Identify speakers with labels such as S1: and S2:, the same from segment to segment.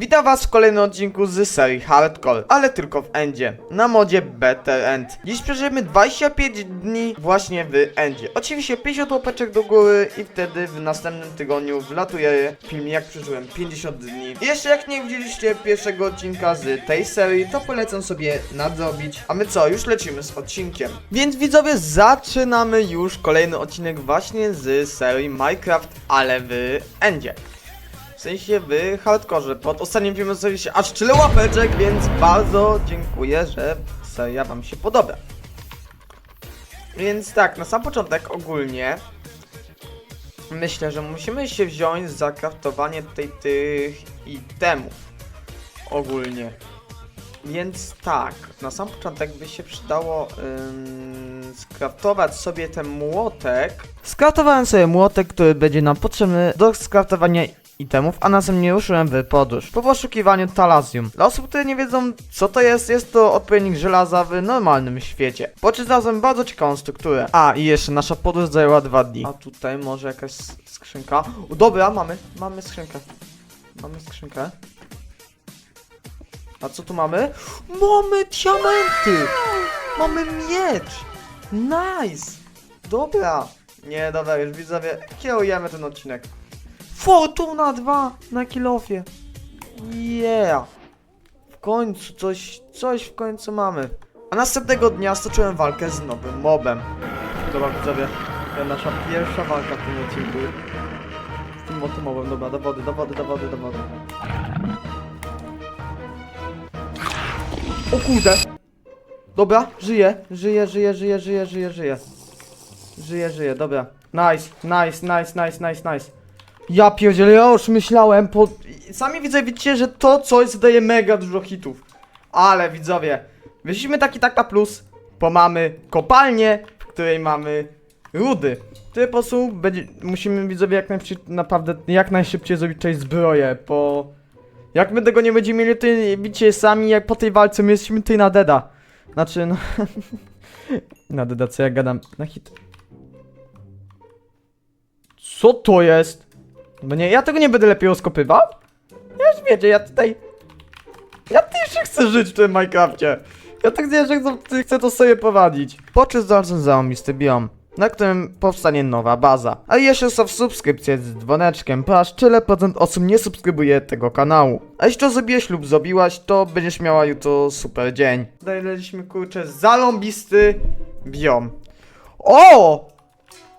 S1: Witam was w kolejnym odcinku z serii Hardcore, ale tylko w Endzie, na modzie Better End. Dziś przeżyjemy 25 dni właśnie w Endzie. Oczywiście 50 łapeczek do góry i wtedy w następnym tygodniu wlatuje film jak przeżyłem 50 dni. I jeszcze jak nie widzieliście pierwszego odcinka z tej serii, to polecam sobie nadrobić. A my co, już lecimy z odcinkiem. Więc widzowie, zaczynamy już kolejny odcinek właśnie z serii Minecraft, ale w Endzie. Sensie w hardkorze. Pod ostatnim filmem zostawiliście aż tyle łapeczek, więc bardzo dziękuję, że seria wam się podoba. Więc tak, na sam początek ogólnie myślę, że musimy się wziąć za kraftowanie tutaj tych itemów. Ogólnie. Więc tak, na sam początek by się przydało ym, skraftować sobie ten młotek. Skraftowałem sobie młotek, który będzie nam potrzebny do skraftowania itemów, a następnie ruszyłem w podróż po poszukiwaniu talazium. Dla osób, które nie wiedzą co to jest, jest to odpowiednik żelaza w normalnym świecie. Po czym bardzo ciekawą strukturę. A, i jeszcze nasza podróż zajęła dwa dni. A tutaj może jakaś skrzynka. O, dobra, mamy, mamy skrzynkę. Mamy skrzynkę. A co tu mamy? Mamy diamenty! Mamy miecz! Nice! Dobra. Nie, dobra, już widzowie, kierujemy ten odcinek. Fortuna 2 na kilofie. Yeah. W końcu coś, coś w końcu mamy. A następnego dnia stoczyłem walkę z nowym mobem. Dobra, widzowie, to nasza pierwsza walka w tym odcinku. Z tym oto mobem, dobra, do wody, do wody, do wody, do wody. O kurde! Dobra, żyje, żyje, żyje, żyje, żyje, żyje, żyje. Żyje, żyje, dobra. Nice, nice, nice, nice, nice, nice. Ja pierdzielę, ja już myślałem, po... Sami widzowie widzicie, że to coś zadaje mega dużo hitów. Ale widzowie, wyszliśmy taki taka plus, bo mamy kopalnię, w której mamy rudy. W ten sposób będzie, musimy widzowie jak najszybciej, naprawdę jak najszybciej zrobić tej zbroję, bo... Jak my tego nie będziemy mieli, to widzicie sami, jak po tej walce my jesteśmy tutaj na deda. Znaczy, no... na deda, co ja gadam, na hit. Co to jest? Bo nie, ja tego nie będę lepiej rozkopywał? Ja już wiecie, ja tutaj... Ja też chcę żyć w tym Minecrafcie. Ja tak nie, że chcę, to sobie prowadzić. Po czym znalazłem załamisty biom, na którym powstanie nowa baza. A jeszcze są subskrypcje z dzwoneczkiem, ponieważ tyle procent osób nie subskrybuje tego kanału. A jeśli to zrobiłeś lub zrobiłaś, to będziesz miała jutro super dzień. Znaleźliśmy kurczę zaląbisty biom. O!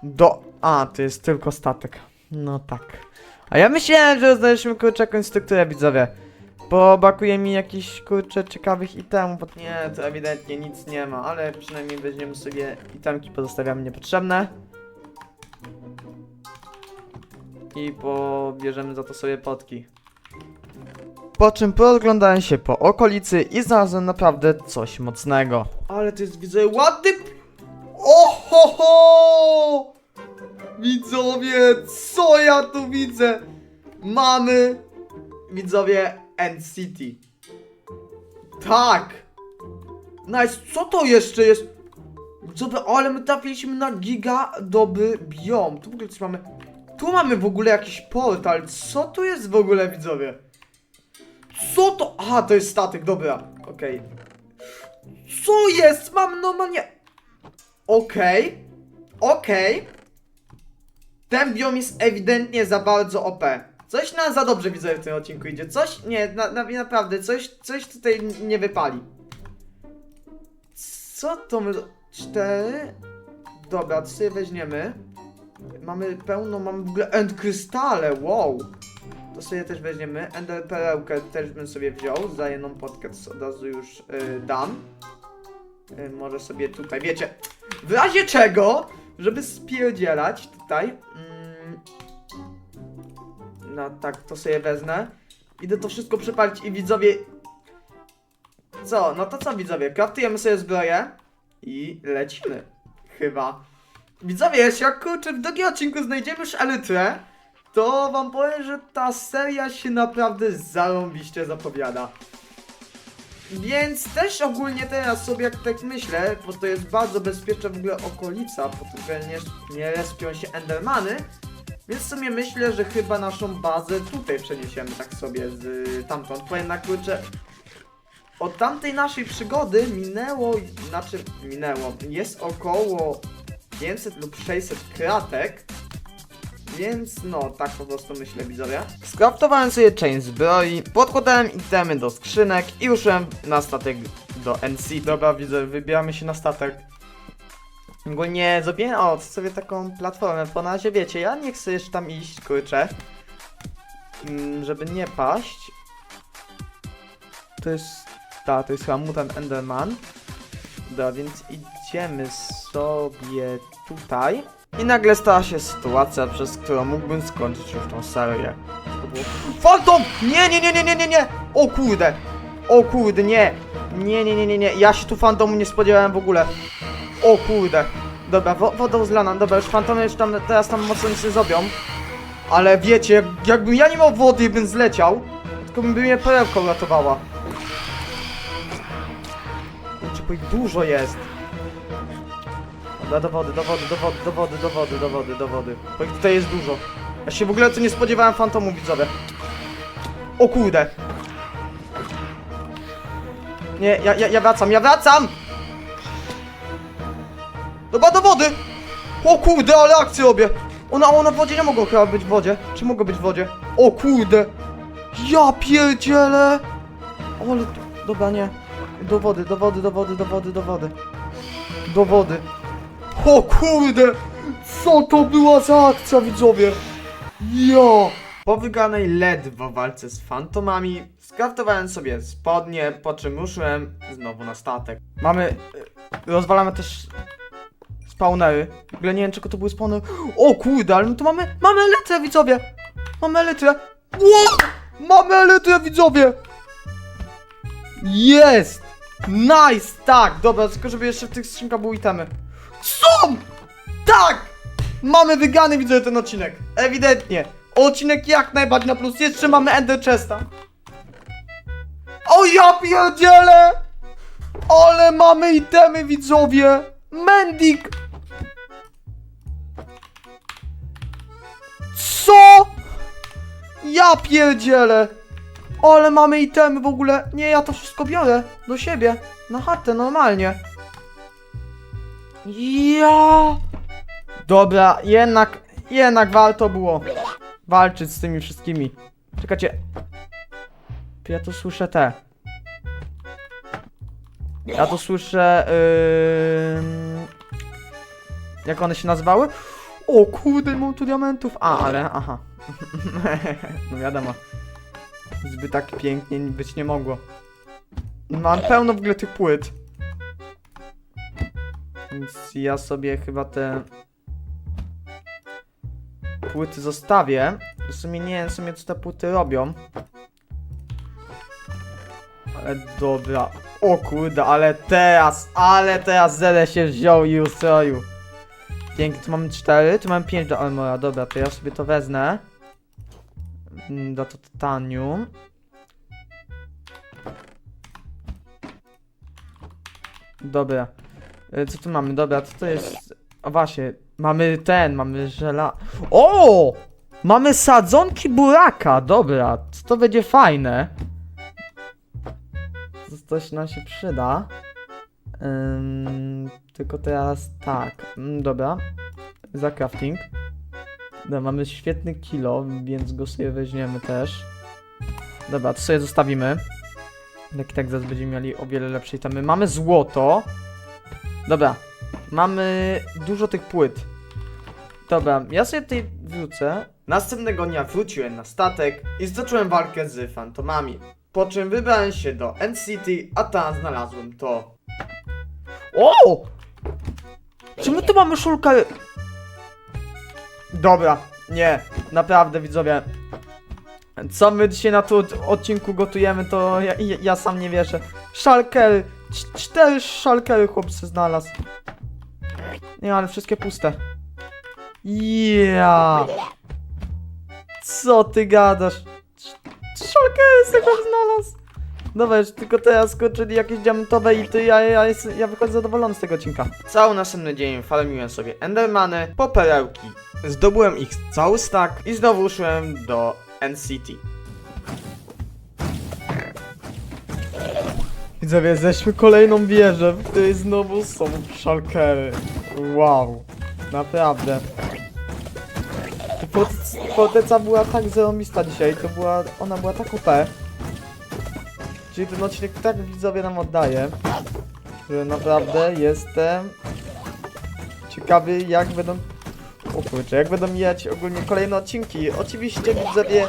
S1: Do... A, to jest tylko statek. No tak. A ja myślałem, że znaleźliśmy kurczę jakąś strukturę widzowie. Bo brakuje mi jakichś kurczę ciekawych itemów. Nie, to ewidentnie nic nie ma, ale przynajmniej weźmiemy sobie itemki, pozostawiamy niepotrzebne. I pobierzemy za to sobie potki. Po czym porozglądałem się po okolicy i znalazłem naprawdę coś mocnego. Ale to jest widzę ładny... Ohoho! Widzowie, co ja tu widzę? Mamy, widzowie, End City. Tak! Nice, co to jeszcze jest? Widzowie, ale my trafiliśmy na giga dobry biom. Tu w ogóle coś mamy... Tu mamy w ogóle jakiś portal. Co tu jest w ogóle, widzowie? Co to? Aha, to jest statek, dobra. Okej. Co jest? Mam normalnie... Okej. Okej. Ten biom jest ewidentnie za bardzo OP. Coś na za dobrze widzę w tym odcinku idzie. Coś, nie, na, na, naprawdę, coś, coś tutaj nie wypali. Co to my... Cztery? Dobra, to sobie weźmiemy. Mamy pełno, mamy w ogóle end krystale, wow. To sobie też weźmiemy. Ender perełkę też bym sobie wziął. Za jedną potkę od razu już y, dam. Y, może sobie tutaj, wiecie, w razie czego, żeby spierdzielać tutaj. Mm, no tak, to sobie wezmę. Idę to wszystko przepalić i widzowie... Co? No to co widzowie? Kraftujemy sobie zbroję i lecimy. Chyba. Widzowie, jeśli kurczę w drugim odcinku znajdziemy już elytrę, to wam powiem, że ta seria się naprawdę zarąbiście zapowiada. Więc też ogólnie teraz sobie jak tak myślę, bo to jest bardzo bezpieczna w ogóle okolica, po tym nie, nie respią się endermany, Więc w sumie myślę, że chyba naszą bazę tutaj przeniesiemy tak sobie z y, tamtąd. Bo jednak kurczę, od tamtej naszej przygody minęło, znaczy minęło, jest około 500 lub 600 kratek. Więc no, tak po prostu myślę widzowie. Skraftowałem sobie część zbroi, podkładałem itemy do skrzynek i ruszyłem na statek do NC. Dobra widzę, wybieramy się na statek. Ogólnie zrobiłem o, sobie taką platformę, bo na razie wiecie, ja nie chcę jeszcze tam iść, kurczę. Mm, żeby nie paść. To jest, ta, to jest chyba Mutant Enderman. Dobra, więc idziemy sobie tutaj. I nagle stała się sytuacja, przez którą mógłbym skończyć już tą serię. Fantom! Nie, nie, nie, nie, nie, nie, nie! O kurde! O kurde, nie! Nie, nie, nie, nie, nie, ja się tu fantomu nie spodziewałem w ogóle. O kurde. Dobra, wo wodą zlana, dobra, już fantomy już tam teraz tam mocno nic nie zrobią. Ale wiecie, jak, jakbym ja nie miał wody bym zleciał, tylko by mnie perełką ratowała. Kurczę, bo ich dużo jest. Dobra, do wody, do wody, do wody, do wody, do wody, do wody, do wody. Bo ich tutaj jest dużo. Ja się w ogóle tu nie spodziewałem fantomu, widzowie. O kurde. Nie, ja, ja, ja wracam, ja wracam! Dobra, do wody! O kurde, ale akcję robię! Ona, ona w wodzie nie mogą chyba być w wodzie. Czy mogą być w wodzie? O kurde! Ja pierdzielę! Ale... Dobra, nie. Do wody, do wody, do wody, do wody, do wody. Do wody. O kurde! Co to była za akcja, widzowie? Ja! Po wygranej ledwo walce z fantomami, skraftowałem sobie spodnie, po czym ruszyłem znowu na statek. Mamy... y, Rozwalamy też spawnery. W ogóle nie wiem, czego to były spawnery. O kurde, ale my tu mamy... Mamy elytrę, widzowie! Mamy elytrę! Ło! Mamy elytrę, widzowie! Jest! Nice! Tak! Dobra, tylko żeby jeszcze w tych skrzynkach były itemy. Są! Tak! Mamy wygany, widzę ten odcinek. Ewidentnie. Odcinek jak najbardziej na plus. Jeszcze mamy Ender Chesta. O ja pierdzielę! Ale mamy itemy, widzowie! Mendik! Co? Ja pierdzielę! Ale mamy itemy w ogóle. Nie, ja to wszystko biorę do siebie. Na chatę, normalnie. Ja. Dobra, jednak, jednak warto było walczyć z tymi wszystkimi. Czekajcie. Ja tu słyszę te. Ja tu słyszę. Yy... Jak one się nazywały? O kurde, mam tu diamentów. A, ale aha. no wiadomo. Zbyt tak pięknie być nie mogło. Mam pełno w ogóle tych płyt. Więc ja sobie chyba te płyty zostawię. W sumie nie wiem w sumie co te płyty robią. Ale dobra. O kurde, ale teraz, ale teraz Zele się wziął i ustroił. Pięknie, tu mamy cztery, tu mamy pięć do armora. Dobra, to ja sobie to wezmę. Mm, Do to titanium. Dobra. Y, Co tu mamy? Dobra, co to jest? O właśnie, mamy ten, mamy żela... O! Mamy sadzonki buraka, dobra, to, to będzie fajne. To coś nam się przyda. Tylko teraz tak, mm, dobra. Za crafting. Dobra, mamy świetny kilo, więc go sobie weźmiemy też. Dobra, to sobie zostawimy. Jak tak zaraz będziemy mieli o wiele lepsze itemy. Mamy złoto. Dobra, mamy dużo tych płyt. Dobra, ja sobie tutaj wrócę. Następnego dnia wróciłem na statek i zacząłem walkę z fantomami. Po czym wybrałem się do N-City, a tam znalazłem to. O! Czy my tu mamy szulkę? Dobra, nie, naprawdę widzowie. Co my dzisiaj na tu odcinku gotujemy, to ja, ja, ja sam nie wierzę. Szalkery, Cz- cztery szalkery chłopcy znalazł. Nie, ale wszystkie puste. Ja. Co ty gadasz? Szalkery sobie znalazł. Dobra, już tylko teraz skoczyli jakieś diamentowe i ty, ja, ja, ja wychodzę zadowolony z tego odcinka. Cały następny dzień farmiłem sobie endermany po perełki. Zdobyłem ich cały stack i znowu ruszyłem do NCT. Widzowie, ześmy kolejną wieżę, w której znowu są szalkery. Wow, naprawdę. Forteca była tak zarąbista dzisiaj, to była, ona była tak OP. Czyli ten odcinek tak widzowie nam oddaje, że naprawdę jestem ciekawy jak będą, o kurczę, jak będą mijać ogólnie kolejne odcinki. Oczywiście widzowie,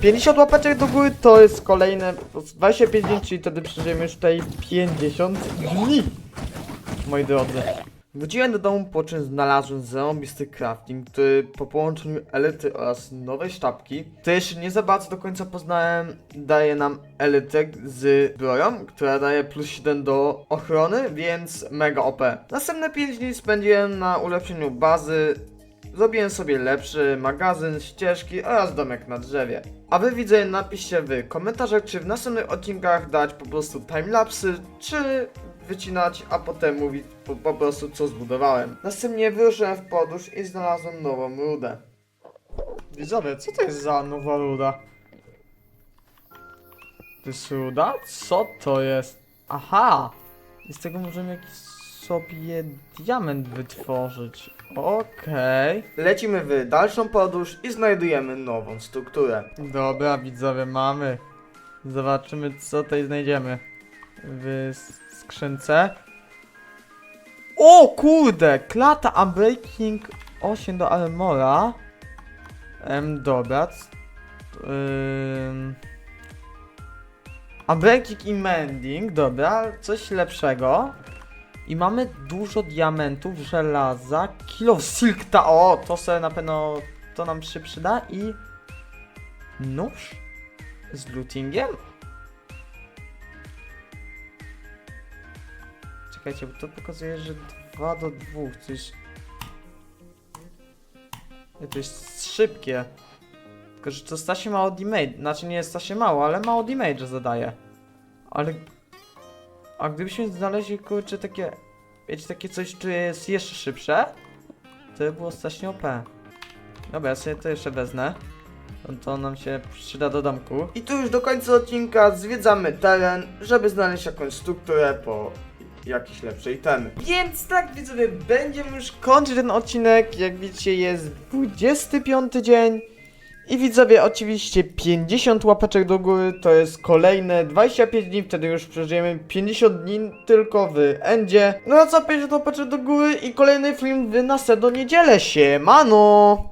S1: 50 łapeczek do góry to jest kolejne 25 dni, czyli wtedy przeżyjemy już tutaj 50 dni, moi drodzy. Wróciłem do domu, po czym znalazłem zarąbisty crafting, który po połączeniu elity oraz nowej sztabki, to jeszcze nie za bardzo do końca poznałem, daje nam elitę z broją, która daje plus 7 do ochrony, więc mega OP. Następne 5 dni spędziłem na ulepszeniu bazy, Zrobiłem sobie lepszy magazyn, ścieżki oraz domek na drzewie. A wy widzę, napiszcie w komentarzach, czy w następnych odcinkach dać po prostu timelapsy, czy wycinać, a potem mówić po, po prostu co zbudowałem. Następnie wyruszyłem w podróż i znalazłem nową rudę. Widzowie, co to jest za nowa ruda? To jest ruda? Co to jest? Aha! I z tego możemy jakiś sobie diament wytworzyć. Okej. Lecimy w dalszą podróż i znajdujemy nową strukturę. Dobra, widzowie, mamy. Zobaczymy, co tutaj znajdziemy. W skrzynce. O kurde! Klata Unbreaking 8 do Armora. Em, dobra. c- Ym... Unbreaking i Mending, dobra, coś lepszego. I mamy dużo diamentów, żelaza, kilo silkta, o, to sobie na pewno, to nam się przyda i nóż z lootingiem. Czekajcie, bo to pokazuje, że 2 do 2, coś... To jest szybkie. Tylko, że to strasznie mało damage, znaczy nie jest strasznie mało, ale mało damage zadaje. Ale a gdybyśmy znaleźli kurczę takie, wiecie, takie coś, które jest jeszcze szybsze, to by było strasznie OP. Dobra, ja sobie to jeszcze wezmę. To, to nam się przyda do domku. I tu już do końca odcinka zwiedzamy teren, żeby znaleźć jakąś strukturę po jakiejś lepszej temy. Więc tak widzowie, będziemy już kończyć ten odcinek. Jak widzicie jest 25 dzień. I widzowie, oczywiście 50 łapeczek do góry to jest kolejne 25 dni, wtedy już przeżyjemy 50 dni tylko w endzie. No a co 50 łapeczek do góry i kolejny film w następną niedzielę, siemano!